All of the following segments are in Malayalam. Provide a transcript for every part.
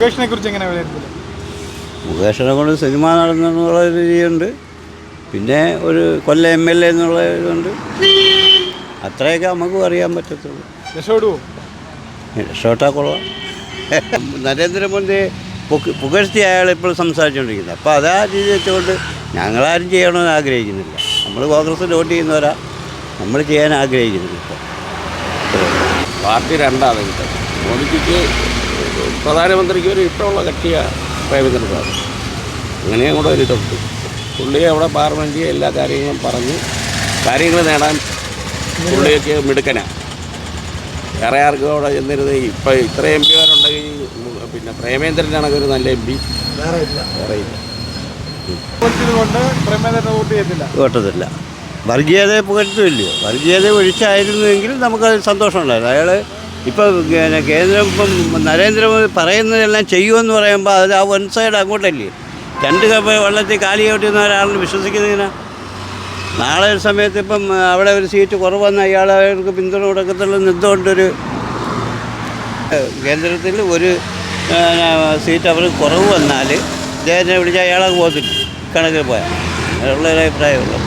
മുകേഷിനെ കുറിച്ച് എങ്ങനെ മുകേഷിനെ കൊണ്ട് സിനിമ നടന്നുള്ള ഒരു രീതിയുണ്ട്. പിന്നെ ഒരു കൊല്ല എം എൽ എ എന്നുള്ള ഇതുണ്ട്. അത്രയൊക്കെ നമുക്ക് അറിയാൻ പറ്റത്തുള്ളൂ. രക്ഷപ്പെടുവോ? ഷോട്ടാ കൊള്ളാം. നരേന്ദ്രമോദി പുക- പുകഴ്ത്തി അയാൾ ഇപ്പോൾ സംസാരിച്ചുകൊണ്ടിരിക്കുന്നത് അപ്പോൾ അതാ രീതി വെച്ചുകൊണ്ട് ഞങ്ങളാരും ചെയ്യണമെന്ന് ആഗ്രഹിക്കുന്നില്ല. നമ്മൾ കോൺഗ്രസ് വോട്ട് ചെയ്യുന്നവരാ. നമ്മൾ ചെയ്യാൻ ആഗ്രഹിക്കുന്നില്ല ഇപ്പോൾ പാർട്ടി രണ്ടാണ് മോദിജിക്ക് പ്രധാനമന്ത്രിക്ക് ഒരു ഇഷ്ടമുള്ള കക്ഷിയാണ് പ്രേമചന്ദ്ര സാറ്. അങ്ങനെയും കൂടെ ഒരു ഇതുണ്ട്. പുള്ളി അവിടെ പാർലമെന്റിൽ എല്ലാ കാര്യങ്ങളും പറഞ്ഞ് കാര്യങ്ങൾ നേടാൻ പുള്ളിയൊക്കെ മിടുക്കനാണ് വേറെ ആർക്കും അവിടെ ചെന്നിരുന്നത് ഇപ്പം ഇത്ര എം പിമാരുണ്ടെങ്കിൽ പിന്നെ പ്രേമേന്ദ്രനാണെങ്കിൽ ഒരു നല്ല എം പി. വേറെ ഇല്ല. ചെയ്യത്തില്ല. വോട്ടത്തില്ല. വർഗീയതയെ പുകഴ്ത്തുമില്ലയോ വർഗീയത ഒഴിച്ചായിരുന്നുവെങ്കിൽ നമുക്കത് സന്തോഷമുണ്ടായിരുന്നു. അയാൾ ഇപ്പോൾ കേന്ദ്രം ഇപ്പം നരേന്ദ്രമോദി പറയുന്നതെല്ലാം ചെയ്യുമെന്ന് പറയുമ്പോൾ അത് ആ വൺ സൈഡ് അങ്ങോട്ടല്ലേ? രണ്ട് കപ്പ വെള്ളത്തിൽ കാലി കെട്ടുന്ന ഒരാളിന് വിശ്വസിക്കുന്നതിനാ നാളെ ഒരു സമയത്ത് ഇപ്പം അവിടെ ഒരു സീറ്റ് കുറവെന്ന് അയാൾ അവർക്ക് പിന്തുണ കൊടുക്കത്തുള്ള നിന്നുകൊണ്ടൊരു കേന്ദ്രത്തിൽ ഒരു സീറ്റ് അവർക്ക് കുറവ് വന്നാൽ ഇദ്ദേഹത്തിനെ വിളിച്ചാൽ അയാളെ പോകത്തില്ല. കണക്കിൽ പോയാൽ ഉള്ള ഒരു അഭിപ്രായമുള്ളൂ.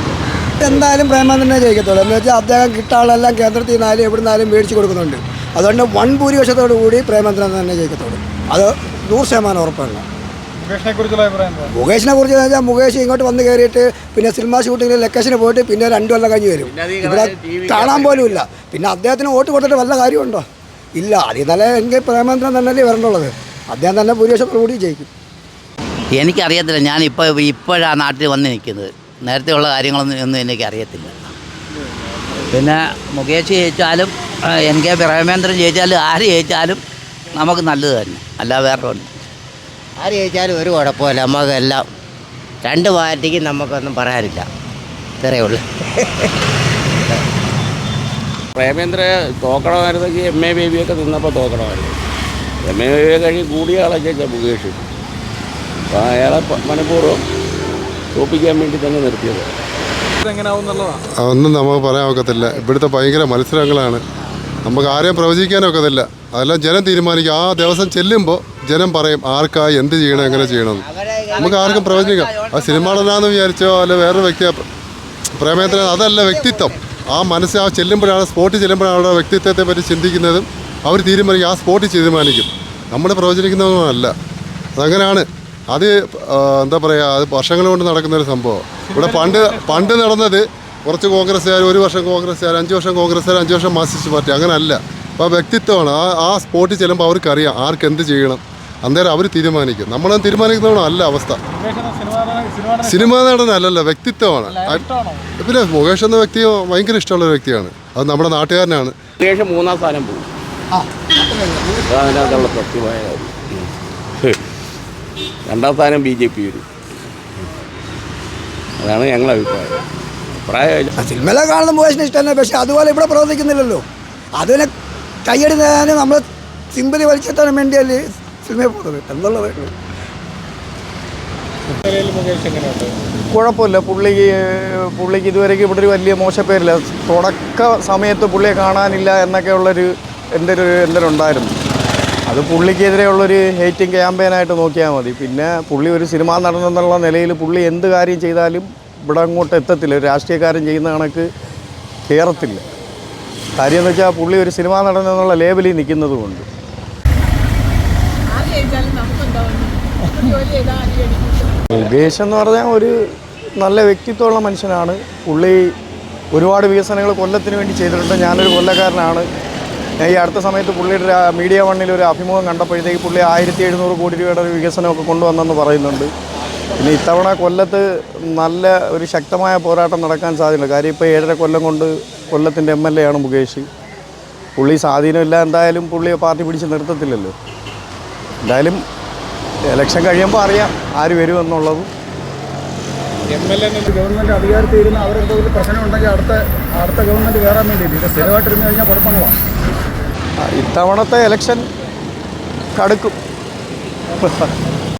എന്തായാലും പ്രേമാനന്ദനെ ജയിക്കത്തുള്ളൂ. എന്ന് വെച്ചാൽ അദ്ദേഹം കിട്ടാളെല്ലാം കേന്ദ്രത്തിൽ നിന്നാലും എവിടെ നിന്നാലും മേടിച്ച് കൊടുക്കുന്നുണ്ട്. അതുകൊണ്ട് വൺ ഭൂരിപക്ഷത്തോടു കൂടി പ്രേമചന്ദ്രൻ തന്നെ ജയിക്കത്തുള്ളൂ. അത് നൂറ് ശതമാനം ഉറപ്പാണ് മുകേഷിനെ കുറിച്ച് വെച്ചാൽ മുകേഷ് ഇങ്ങോട്ട് വന്ന് കയറിയിട്ട് പിന്നെ സിനിമ ഷൂട്ടിങ്ങിൽ ലൊക്കേഷന് പോയിട്ട് പിന്നെ രണ്ടു കൊല്ലം കഴിഞ്ഞ് വരും. ഇവിടെ കാണാൻ പോലും ഇല്ല പിന്നെ അദ്ദേഹത്തിന് വോട്ട് കൊടുത്തിട്ട് വല്ല കാര്യമുണ്ടോ? ഇല്ല. അതിൽ നല്ല എനിക്ക് പ്രേമചന്ദ്രൻ തന്നെയല്ലേ വരണ്ടുള്ളത്. അദ്ദേഹം തന്നെ ഭൂരിപക്ഷത്തോടു കൂടി ജയിക്കും. എനിക്കറിയത്തില്ല. ഞാനിപ്പോൾ ഇപ്പോഴാണ് നാട്ടിൽ വന്ന് നിൽക്കുന്നത്. നേരത്തെയുള്ള കാര്യങ്ങളൊന്നും ഒന്നും എനിക്ക് അറിയത്തില്ല പിന്നെ മുകേഷ് ജയിച്ചാലും എൻ കെ പ്രേമേന്ദ്രൻ ജയിച്ചാലും ആര് ജയിച്ചാലും നമുക്ക് നല്ലത് തന്നെ. അല്ല വേറെ ഒന്നും. ആര് ജയിച്ചാലും ഒരു കുഴപ്പമില്ല നമുക്കെല്ലാം രണ്ട് പാർട്ടിക്ക് നമുക്കൊന്നും പറയാനില്ല. ഇത്രയേ ഉള്ളൂ. പ്രേമേന്ദ്ര തോക്കണമായിരുന്നെങ്കിൽ എം എ ബേബിയൊക്കെ നിന്നപ്പോൾ തോക്കണമായിരുന്നു. എം എ ബേബിയെ കഴിഞ്ഞ് കൂടിയ ആളെ ചോദിച്ചാൽ മുകേഷ്. അപ്പോൾ അയാളെ മനഃപൂർവം തോപ്പിക്കാൻ വേണ്ടി തന്നെ നിർത്തിയത്. അതൊന്നും നമുക്ക് പറയാൻ ഒക്കത്തില്ല. ഇവിടുത്തെ ഭയങ്കര മത്സരങ്ങളാണ്. നമുക്ക് ആരെയും പ്രവചിക്കാനൊക്കത്തില്ല അതെല്ലാം ജനം തീരുമാനിക്കും. ആ ദിവസം ചെല്ലുമ്പോൾ ജനം പറയും ആർക്കാ എന്ത് ചെയ്യണം എങ്ങനെ ചെയ്യണം? നമുക്ക് ആർക്കും പ്രവചിക്കാം. ആ സിനിമ നടനാന്ന് വിചാരിച്ചോ അല്ല വേറൊരു വ്യക്തി പ്രേമേന്ദ്രൻ അതല്ല വ്യക്തിത്വം. ആ മനസ്സ് ആ ചെല്ലുമ്പോഴാണ് സ്പോട്ടിൽ ചെല്ലുമ്പോഴാണ് അവരുടെ വ്യക്തിത്വത്തെ പറ്റി ചിന്തിക്കുന്നതും അവർ തീരുമാനിക്കും. ആ സ്പോട്ടിൽ തീരുമാനിക്കും. നമ്മൾ പ്രവചിക്കുന്നതൊന്നുമല്ല അതങ്ങനെയാണ് അത് എന്താ പറയുക അത് വർഷങ്ങൾ കൊണ്ട് നടക്കുന്ന ഒരു സംഭവം. ഇവിടെ പണ്ട് പണ്ട് നടന്നത് കുറച്ച് കോൺഗ്രസ്സുകാർ ഒരു വർഷം കോൺഗ്രസ്സുകാർ അഞ്ച് വർഷം കോൺഗ്രസ്സുകാർ അഞ്ച് വർഷം മാർസിസ്റ്റ് പാർട്ടി അങ്ങനല്ല. അപ്പോൾ വ്യക്തിത്വമാണ്. ആ ആ സ്പോട്ടിൽ ചെല്ലുമ്പോൾ അവർക്കറിയാം ആർക്ക് എന്ത് ചെയ്യണം. അന്നേരം അവർ തീരുമാനിക്കും. നമ്മളത് തീരുമാനിക്കുന്നതാണോ അല്ല അവസ്ഥ. സിനിമ നടന- സിനിമ സിനിമാ നടനല്ലല്ലോ വ്യക്തിത്വമാണ്? പിന്നെ മുകേഷ് എന്ന വ്യക്തി ഭയങ്കര ഇഷ്ടമുള്ള ഒരു വ്യക്തിയാണ്. അത് നമ്മുടെ നാട്ടുകാരനാണ്. മുകേഷ് മൂന്നാം സ്ഥാനം പോകും. രണ്ടാം സ്ഥാനം ബി ജെ പി വരും. അതാണ് ഞങ്ങളുടെ അഭിപ്രായം. അഭിപ്രായം സിനിമയിലെ കാണുന്ന മോശം ഇഷ്ടം തന്നെ പക്ഷെ അതുപോലെ ഇവിടെ പ്രവർത്തിക്കുന്നില്ലല്ലോ. അതിനെ കയ്യടി നേടാനും നമ്മൾ സിമ്പതി വലിച്ചെത്താൻ വേണ്ടിയല്ലേ സിനിമയിൽ പോകുന്നത്? എന്നുള്ളത് കുഴപ്പമില്ല. പുള്ളിക്ക് പുള്ളിക്ക് ഇതുവരെയ്ക്ക് ഇവിടെ ഒരു വലിയ മോശപ്പേരില്ല തുടക്ക സമയത്ത് പുള്ളിയെ കാണാനില്ല എന്നൊക്കെ ഉള്ളൊരു എന്റെ ഒരു എന്റെ ഉണ്ടായിരുന്നു. അത് പുള്ളിക്കെതിരെയുള്ളൊരു ഹേറ്റിംഗ് ക്യാമ്പയിനായിട്ട് നോക്കിയാൽ മതി. പിന്നെ പുള്ളി ഒരു സിനിമാ നടന്നെന്നുള്ള നിലയിൽ പുള്ളി എന്ത് കാര്യം ചെയ്താലും ഇവിടെ അങ്ങോട്ട് എത്തത്തില്ല. ഒരു രാഷ്ട്രീയക്കാരൻ ചെയ്യുന്ന കണക്ക് കയറത്തില്ല കാര്യം എന്ന് വെച്ചാൽ പുള്ളി ഒരു സിനിമ നടൻ എന്നുള്ള ലേബലിൽ നിൽക്കുന്നത് കൊണ്ട്. മുകേഷ് എന്ന് പറഞ്ഞാൽ ഒരു നല്ല വ്യക്തിത്വമുള്ള മനുഷ്യനാണ്. പുള്ളി ഒരുപാട് വികസനങ്ങൾ കൊല്ലത്തിന് വേണ്ടി ചെയ്തിട്ടുണ്ട്. ഞാനൊരു കൊല്ലക്കാരനാണ്. ഈ അടുത്ത സമയത്ത് പുള്ളിയുടെ മീഡിയ വണ്ണിൽ ഒരു അഭിമുഖം കണ്ടപ്പോഴത്തേക്ക് പുള്ളി ആയിരത്തി എഴുന്നൂറ് കോടി രൂപയുടെ ഒരു വികസനമൊക്കെ കൊണ്ടുവന്നെന്ന് പറയുന്നുണ്ട്. പിന്നെ ഇത്തവണ കൊല്ലത്ത് നല്ല ഒരു ശക്തമായ പോരാട്ടം നടക്കാൻ സാധ്യതയുണ്ട്. കാര്യം ഇപ്പോൾ ഏഴര കൊല്ലം കൊണ്ട് കൊല്ലത്തിന്റെ എം എൽ എ ആണ് മുകേഷ്. പുള്ളി സ്വാധീനമില്ല എന്തായാലും പുള്ളിയെ പാർട്ടി പിടിച്ച് നിർത്തത്തില്ലല്ലോ. എന്തായാലും ഇലക്ഷൻ കഴിയുമ്പോൾ അറിയാം ആര് വരുമെന്നുള്ളത് എം എൽ എ ഗവൺമെന്റ് അധികാരത്തിൽ ഇരുന്ന് അവരെന്തെങ്കിലും പ്രശ്നം ഉണ്ടെങ്കിൽ അടുത്ത അടുത്ത ഗവൺമെന്റ് കയറാൻ വേണ്ടിയിട്ട് ഇത് സ്ഥിരമായിട്ടിരുന്ന് കഴിഞ്ഞാൽ കുഴപ്പങ്ങളാണ്. ഇത്തവണത്തെ ഇലക്ഷൻ കടുക്കും.